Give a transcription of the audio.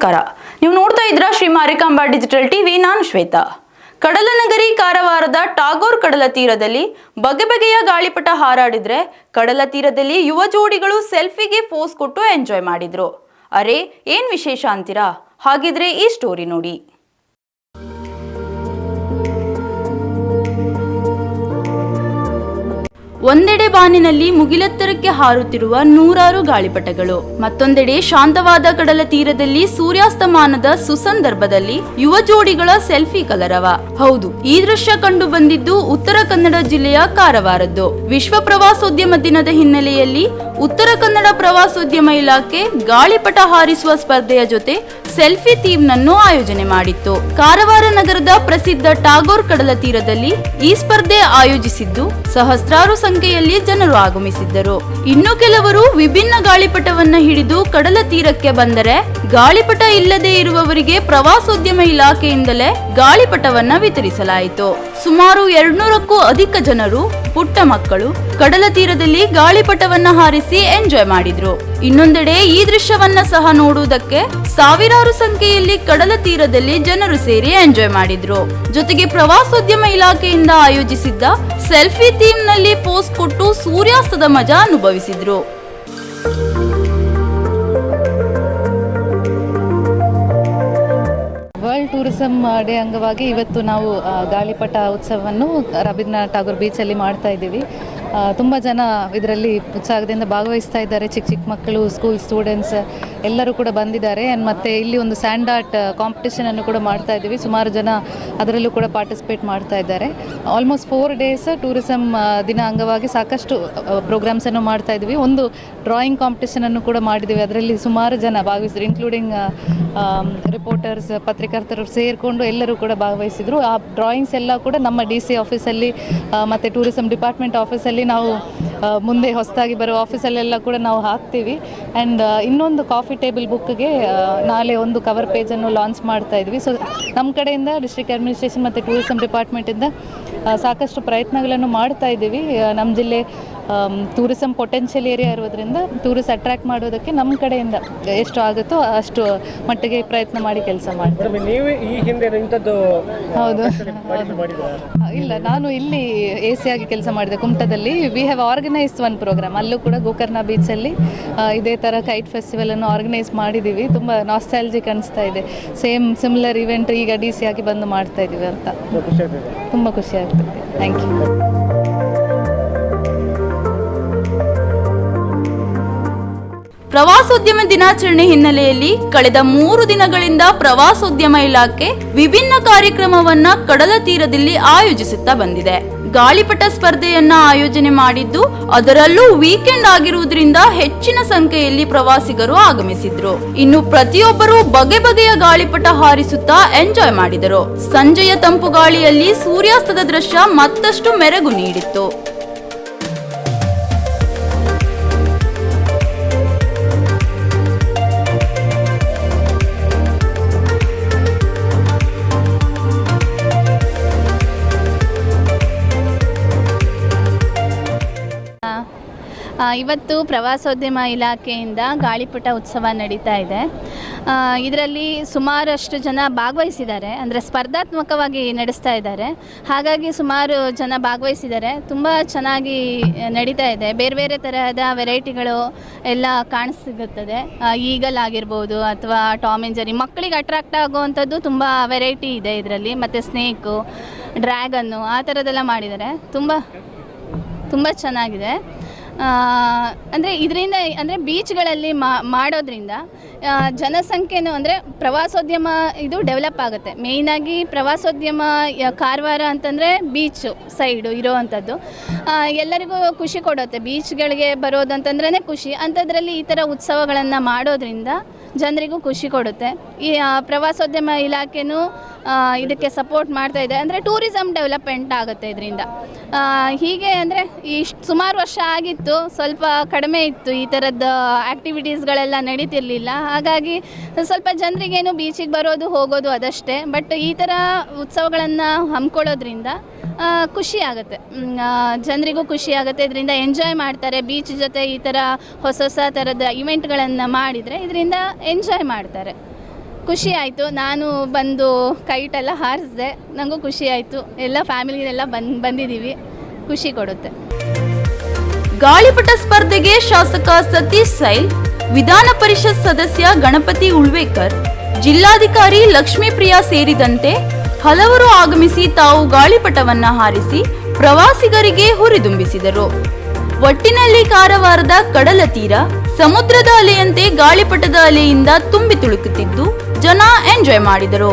ನಮಸ್ಕಾರ. ನೀವು ನೋಡ್ತಾ ಇದ್ರ ಶ್ರೀ ಮಾರಿಕಾಂಬಾ ಡಿಜಿಟಲ್ ಟಿವಿ, ನಾನು ಶ್ವೇತಾ. ಕಡಲನಗರಿ ಕಾರವಾರದ ಟಾಗೋರ್ ಕಡಲ ತೀರದಲ್ಲಿ ಬಗೆ ಬಗೆಯ ಗಾಳಿಪಟ ಹಾರಾಡಿದ್ರೆ ಕಡಲ ತೀರದಲ್ಲಿ ಯುವ ಜೋಡಿಗಳು ಸೆಲ್ಫಿಗೆ ಫೋಸ್ ಕೊಟ್ಟು ಎಂಜಾಯ್ ಮಾಡಿದ್ರು. ಅರೆ, ಏನ್ ವಿಶೇಷ ಅಂತೀರಾ? ಹಾಗಿದ್ರೆ ಈ ಸ್ಟೋರಿ ನೋಡಿ. ಒಂದೆಡೆ ಬಾನಿನಲ್ಲಿ ಮುಗಿಲೆತ್ತರಕ್ಕೆ ಹಾರುತ್ತಿರುವ ನೂರಾರು ಗಾಳಿಪಟಗಳು. ಮತ್ತೊಂದೆಡೆ ಶಾಂತವಾದ ಕಡಲ ತೀರದಲ್ಲಿ ಸೂರ್ಯಾಸ್ತಮಾನದ ಸುಸಂದರ್ಭದಲ್ಲಿ ಯುವ ಜೋಡಿಗಳ ಸೆಲ್ಫಿ ಕಲರವ. ಹೌದು, ಈ ದೃಶ್ಯ ಕಂಡು ಬಂದಿದ್ದು ಉತ್ತರ ಕನ್ನಡ ಜಿಲ್ಲೆಯ ಕಾರವಾರದ್ದು. ವಿಶ್ವ ಪ್ರವಾಸೋದ್ಯಮ ದಿನದ ಹಿನ್ನೆಲೆಯಲ್ಲಿ ಉತ್ತರ ಕನ್ನಡ ಪ್ರವಾಸೋದ್ಯಮ ಇಲಾಖೆ ಗಾಳಿಪಟ ಹಾರಿಸುವ ಸ್ಪರ್ಧೆಯ ಜೊತೆ ಸೆಲ್ಫಿ ಥೀಮ್ನನ್ನು ಆಯೋಜನೆ ಮಾಡಿತ್ತು. ಕಾರವಾರ ನಗರದ ಪ್ರಸಿದ್ಧ ಟಾಗೋರ್ ಕಡಲ ತೀರದಲ್ಲಿ ಈ ಸ್ಪರ್ಧೆ ಆಯೋಜಿಸಿದ್ದು ಸಹಸ್ರಾರು ಸಂಖ್ಯೆಯಲ್ಲಿ ಜನರು ಆಗಮಿಸಿದ್ದರು. ಇನ್ನು ಕೆಲವರು ವಿಭಿನ್ನ ಗಾಳಿಪಟವನ್ನ ಹಿಡಿದು ಕಡಲ ತೀರಕ್ಕೆ ಬಂದರೆ ಗಾಳಿಪಟ ಇಲ್ಲದೆ ಇರುವವರಿಗೆ ಪ್ರವಾಸೋದ್ಯಮ ಇಲಾಖೆಯಿಂದಲೇ ಗಾಳಿಪಟವನ್ನ ವಿತರಿಸಲಾಯಿತು. ಸುಮಾರು ಎರಡ್ನೂರಕ್ಕೂ ಅಧಿಕ ಜನರು ಪುಟ್ಟ ಮಕ್ಕಳು ಕಡಲ ತೀರದಲ್ಲಿ ಗಾಳಿಪಟವನ್ನ ಹಾರಿಸಿ ಎಂಜಾಯ್ ಮಾಡಿದ್ರು. ಇನ್ನೊಂದೆಡೆ ಈ ದೃಶ್ಯವನ್ನ ಸಹ ನೋಡುವುದಕ್ಕೆ ಸಾವಿರಾರು ಸಂಖ್ಯೆಯಲ್ಲಿ ಕಡಲ ತೀರದಲ್ಲಿ ಜನರು ಸೇರಿ ಎಂಜಾಯ್ ಮಾಡಿದ್ರು. ಜೊತೆಗೆ ಪ್ರವಾಸೋದ್ಯಮ ಇಲಾಖೆಯಿಂದ ಆಯೋಜಿಸಿದ್ದ ಸೆಲ್ಫಿ ಥೀಮ್ನಲ್ಲಿ ಪೋಸ್ಟ್ ಕೊಟ್ಟು ಸೂರ್ಯಾಸ್ತದ ಮಜಾ ಅನುಭವಿಸಿದ್ರು. ವರ್ಲ್ಡ್ ಟೂರಿಸಂ ಡೇ ಅಂಗವಾಗಿ ಇವತ್ತು ನಾವು ಗಾಳಿಪಟ ಉತ್ಸವವನ್ನು ರವೀಂದ್ರನಾಥ್ ಟಾಗೋರ್ ಬೀಚಲ್ಲಿ ಮಾಡ್ತಾ ಇದ್ದೀವಿ. ತುಂಬ ಜನ ಇದರಲ್ಲಿ ಉತ್ಸಾಹದಿಂದ ಭಾಗವಹಿಸ್ತಾ ಇದ್ದಾರೆ. ಚಿಕ್ಕ ಚಿಕ್ಕ ಮಕ್ಕಳು ಸ್ಕೂಲ್ ಸ್ಟೂಡೆಂಟ್ಸ್ ಎಲ್ಲರೂ ಕೂಡ ಬಂದಿದ್ದಾರೆ. ಆ್ಯಂಡ್ ಮತ್ತು ಇಲ್ಲಿ ಒಂದು ಸ್ಯಾಂಡ್ ಆರ್ಟ್ ಕಾಂಪಿಟೇಷನನ್ನು ಕೂಡ ಮಾಡ್ತಾ ಇದ್ದೀವಿ. ಸುಮಾರು ಜನ ಅದರಲ್ಲೂ ಕೂಡ ಪಾರ್ಟಿಸಿಪೇಟ್ ಮಾಡ್ತಾ ಇದ್ದಾರೆ. ಆಲ್ಮೋಸ್ಟ್ ಫೋರ್ ಡೇಸ್ ಟೂರಿಸಮ್ ದಿನ ಅಂಗವಾಗಿ ಸಾಕಷ್ಟು ಪ್ರೋಗ್ರಾಮ್ಸನ್ನು ಮಾಡ್ತಾ ಇದ್ದೀವಿ. ಒಂದು ಡ್ರಾಯಿಂಗ್ ಕಾಂಪಿಟೇಷನನ್ನು ಕೂಡ ಮಾಡಿದ್ದೀವಿ. ಅದರಲ್ಲಿ ಸುಮಾರು ಜನ ಭಾಗವಹಿಸಿದ್ರು ಇನ್ಕ್ಲೂಡಿಂಗ್ ರಿಪೋರ್ಟರ್ಸ್ ಪತ್ರಿಕರ್ತರು ಸೇರಿಕೊಂಡು ಎಲ್ಲರೂ ಕೂಡ ಭಾಗವಹಿಸಿದರು. ಆ ಡ್ರಾಯಿಂಗ್ಸ್ ಎಲ್ಲ ಕೂಡ ನಮ್ಮ ಡಿ ಸಿ ಆಫೀಸಲ್ಲಿ ಮತ್ತು ಟೂರಿಸಮ್ ಡಿಪಾರ್ಟ್ಮೆಂಟ್ ಆಫೀಸಲ್ಲಿ ನಾವು ಮುಂದೆ ಹೊಸದಾಗಿ ಬರೋ ಆಫೀಸಲ್ಲೆಲ್ಲ ಕೂಡ ನಾವು ಹಾಕ್ತೀವಿ. ಆ್ಯಂಡ್ ಇನ್ನೊಂದು ಕಾಫಿ ಟೇಬಲ್ ಬುಕ್ಗೆ ನಾಳೆ ಒಂದು ಕವರ್ ಪೇಜನ್ನು ಲಾಂಚ್ ಮಾಡ್ತಾ ಇದ್ವಿ. ಸೊ ನಮ್ಮ ಕಡೆಯಿಂದ ಡಿಸ್ಟ್ರಿಕ್ಟ್ ಅಡ್ಮಿನಿಸ್ಟ್ರೇಷನ್ ಮತ್ತು ಟೂರಿಸಂ ಡಿಪಾರ್ಟ್ಮೆಂಟಿಂದ ಸಾಕಷ್ಟು ಪ್ರಯತ್ನಗಳನ್ನು ಮಾಡ್ತಾ ಇದ್ದೀವಿ. ನಮ್ಮ ಜಿಲ್ಲೆ ಟೂರಿಸಂ ಪೊಟೆನ್ಷಿಯಲ್ ಏರಿಯಾ ಇರೋದ್ರಿಂದ ಟೂರಿಸ್ಟ್ ಅಟ್ರಾಕ್ಟ್ ಮಾಡೋದಕ್ಕೆ ನಮ್ಮ ಕಡೆಯಿಂದ ಎಷ್ಟು ಆಗುತ್ತೋ ಅಷ್ಟು ಮಟ್ಟಿಗೆ ಪ್ರಯತ್ನ ಮಾಡಿ ಕೆಲಸ ಮಾಡ್ತೀವಿ. ಮೇಡಮ್ ನೀವು ಈ ಹಿಂದೆ ಇಲ್ಲ ನಾನು ಇಲ್ಲಿ ಎ ಸಿ ಆಗಿ ಕೆಲಸ ಮಾಡಿದೆ ಕುಮಟದಲ್ಲಿ. We have organise one programme ಅಲ್ಲೂ ಕೂಡ ಗೋಕರ್ಣ ಬೀಚಲ್ಲಿ ಇದೇ ಥರ ಕೈಟ್ ಫೆಸ್ಟಿವಲನ್ನು ಆರ್ಗನೈಸ್ ಮಾಡಿದ್ದೀವಿ ತುಂಬ ನಾಸ್ಟಾಲಜಿಕ್ ಅನಿಸ್ತಾ ಇದೆ. ಸೇಮ್ ಸಿಮಿಲರ್ ಇವೆಂಟ್ ಈಗ ಡಿ ಸಿ ಆಗಿ ಬಂದು ಮಾಡ್ತಾ ಇದ್ದೀವಿ ಅಂತ. ತುಂಬ ಖುಷಿ ಆಗ್ತಿದೆ. ತುಂಬ ಖುಷಿ ಆಗ್ತದೆ. ಥ್ಯಾಂಕ್ ಯು ಪ್ರವಾಸೋದ್ಯಮ ದಿನಾಚರಣೆ ಹಿನ್ನೆಲೆಯಲ್ಲಿ ಕಳೆದ ಮೂರು ದಿನಗಳಿಂದ ಪ್ರವಾಸೋದ್ಯಮ ಇಲಾಖೆ ವಿಭಿನ್ನ ಕಾರ್ಯಕ್ರಮವನ್ನ ಕಡಲ ತೀರದಲ್ಲಿ ಆಯೋಜಿಸುತ್ತಾ ಬಂದಿದೆ. ಗಾಳಿಪಟ ಸ್ಪರ್ಧೆಯನ್ನ ಆಯೋಜನೆ ಮಾಡಿದ್ದು, ಅದರಲ್ಲೂ ವೀಕೆಂಡ್ ಆಗಿರುವುದರಿಂದ ಹೆಚ್ಚಿನ ಸಂಖ್ಯೆಯಲ್ಲಿ ಪ್ರವಾಸಿಗರು ಆಗಮಿಸಿದ್ರು. ಇನ್ನು ಪ್ರತಿಯೊಬ್ಬರು ಬಗೆ ಬಗೆಯ ಗಾಳಿಪಟ ಹಾರಿಸುತ್ತಾ ಎಂಜಾಯ್ ಮಾಡಿದರು. ಸಂಜೆಯ ತಂಪು ಗಾಳಿಯಲ್ಲಿ ಸೂರ್ಯಾಸ್ತದ ದೃಶ್ಯ ಮತ್ತಷ್ಟು ಮೆರಗು ನೀಡಿತ್ತು. ಇವತ್ತು ಪ್ರವಾಸೋದ್ಯಮ ಇಲಾಖೆಯಿಂದ ಗಾಳಿಪಟ ಉತ್ಸವ ನಡೀತಾ ಇದೆ. ಇದರಲ್ಲಿ ಸುಮಾರಷ್ಟು ಜನ ಭಾಗವಹಿಸಿದ್ದಾರೆ. ಅಂದರೆ ಸ್ಪರ್ಧಾತ್ಮಕವಾಗಿ ನಡೆಸ್ತಾ ಇದ್ದಾರೆ. ಹಾಗಾಗಿ ಸುಮಾರು ಜನ ಭಾಗವಹಿಸಿದ್ದಾರೆ. ತುಂಬ ಚೆನ್ನಾಗಿ ನಡೀತಾ ಇದೆ. ಬೇರೆ ಬೇರೆ ತರಹದ ವೆರೈಟಿಗಳು ಎಲ್ಲ ಕಾಣಿಸಿಗುತ್ತದೆ. ಈಗಲ್ ಆಗಿರ್ಬೋದು ಅಥವಾ ಟಾಮ್ ಆ್ಯಂಡ್ ಜೆರಿ. ಮಕ್ಕಳಿಗೆ ಅಟ್ರಾಕ್ಟ್ ಆಗುವಂಥದ್ದು ತುಂಬ ವೆರೈಟಿ ಇದೆ ಇದರಲ್ಲಿ. ಮತ್ತು ಸ್ನೇಕು, ಡ್ರ್ಯಾಗನ್ನು ಆ ಥರದ್ದೆಲ್ಲ ಮಾಡಿದ್ದಾರೆ. ತುಂಬ ತುಂಬ ಚೆನ್ನಾಗಿದೆ. ಅಂದರೆ ಇದರಿಂದ, ಅಂದರೆ ಬೀಚ್ಗಳಲ್ಲಿ ಮಾಡೋದ್ರಿಂದ ಜನಸಂಖ್ಯೆನೂ ಅಂದರೆ ಪ್ರವಾಸೋದ್ಯಮ ಇದು ಡೆವಲಪ್ ಆಗುತ್ತೆ. ಮೇಯ್ನಾಗಿ ಪ್ರವಾಸೋದ್ಯಮ ಕಾರವಾರ ಅಂತಂದರೆ ಬೀಚು ಸೈಡು ಇರೋವಂಥದ್ದು ಎಲ್ಲರಿಗೂ ಖುಷಿ ಕೊಡುತ್ತೆ. ಬೀಚ್ಗಳಿಗೆ ಬರೋದಂತಂದ್ರೇ ಖುಷಿ. ಅಂಥದ್ರಲ್ಲಿ ಈ ಥರ ಉತ್ಸವಗಳನ್ನು ಮಾಡೋದ್ರಿಂದ ಜನರಿಗೂ ಖುಷಿ ಕೊಡುತ್ತೆ. ಈ ಪ್ರವಾಸೋದ್ಯಮ ಇಲಾಖೆನೂ ಇದಕ್ಕೆ ಸಪೋರ್ಟ್ ಮಾಡ್ತಾ ಇದೆ. ಅಂದರೆ ಟೂರಿಸಮ್ ಡೆವಲಪ್ಮೆಂಟ್ ಆಗುತ್ತೆ ಇದರಿಂದ. ಹೀಗೆ ಅಂದರೆ ಇಷ್ಟು ಸುಮಾರು ವರ್ಷ ಆಗಿತ್ತು, ಸ್ವಲ್ಪ ಕಡಿಮೆ ಇತ್ತು. ಈ ಥರದ ಆ್ಯಕ್ಟಿವಿಟೀಸ್ಗಳೆಲ್ಲ ನಡೀತಿರ್ಲಿಲ್ಲ. ಹಾಗಾಗಿ ಸ್ವಲ್ಪ ಜನರಿಗೇನು ಬೀಚಿಗೆ ಬರೋದು, ಹೋಗೋದು ಅದಷ್ಟೇ. ಬಟ್ ಈ ಥರ ಉತ್ಸವಗಳನ್ನು ಹಮ್ಮಿಕೊಳ್ಳೋದ್ರಿಂದ ಖುಷಿ ಆಗುತ್ತೆ. ಜನರಿಗೂ ಖುಷಿ ಆಗುತ್ತೆ. ಇದರಿಂದ ಎಂಜಾಯ್ ಮಾಡ್ತಾರೆ. ಬೀಚ್ ಜೊತೆ ಈ ಥರ ಹೊಸ ಹೊಸ ಥರದ ಇವೆಂಟ್ಗಳನ್ನು ಮಾಡಿದರೆ ಇದರಿಂದ ಎಂಜಾಯ್ ಮಾಡ್ತಾರೆ. ಖುಷಿ ಆಯಿತು. ನಾನು ಬಂದು ಕೈಟೆಲ್ಲ ಹಾರಿಸಿದೆ. ನನಗೂ ಖುಷಿ ಆಯಿತು. ಎಲ್ಲ ಫ್ಯಾಮಿಲಿನೆಲ್ಲ ಬಂದು, ಬಂದಿದ್ದೀವಿ. ಖುಷಿ ಕೊಡುತ್ತೆ. ಗಾಳಿಪಟ ಸ್ಪರ್ಧೆಗೆ ಶಾಸಕ ಸತೀಶ್ ಸೈಲ್, ವಿಧಾನ ಪರಿಷತ್ ಸದಸ್ಯ ಗಣಪತಿ ಉಳ್ವೇಕರ್, ಜಿಲ್ಲಾಧಿಕಾರಿ ಲಕ್ಷ್ಮೀಪ್ರಿಯಾ ಸೇರಿದಂತೆ ಹಲವರು ಆಗಮಿಸಿ ತಾವು ಗಾಳಿಪಟವನ್ನ ಹಾರಿಸಿ ಪ್ರವಾಸಿಗರಿಗೆ ಹುರಿದುಂಬಿಸಿದರು. ಒಟ್ಟಿನಲ್ಲಿ ಕಾರವಾರದ ಕಡಲ ತೀರ ಸಮುದ್ರದ ಅಲೆಯಂತೆ ಗಾಳಿಪಟದ ಅಲೆಯಿಂದ ತುಂಬಿ ತುಳುಕುತ್ತಿದ್ದು ಜನ ಎಂಜಾಯ್ ಮಾಡಿದರು.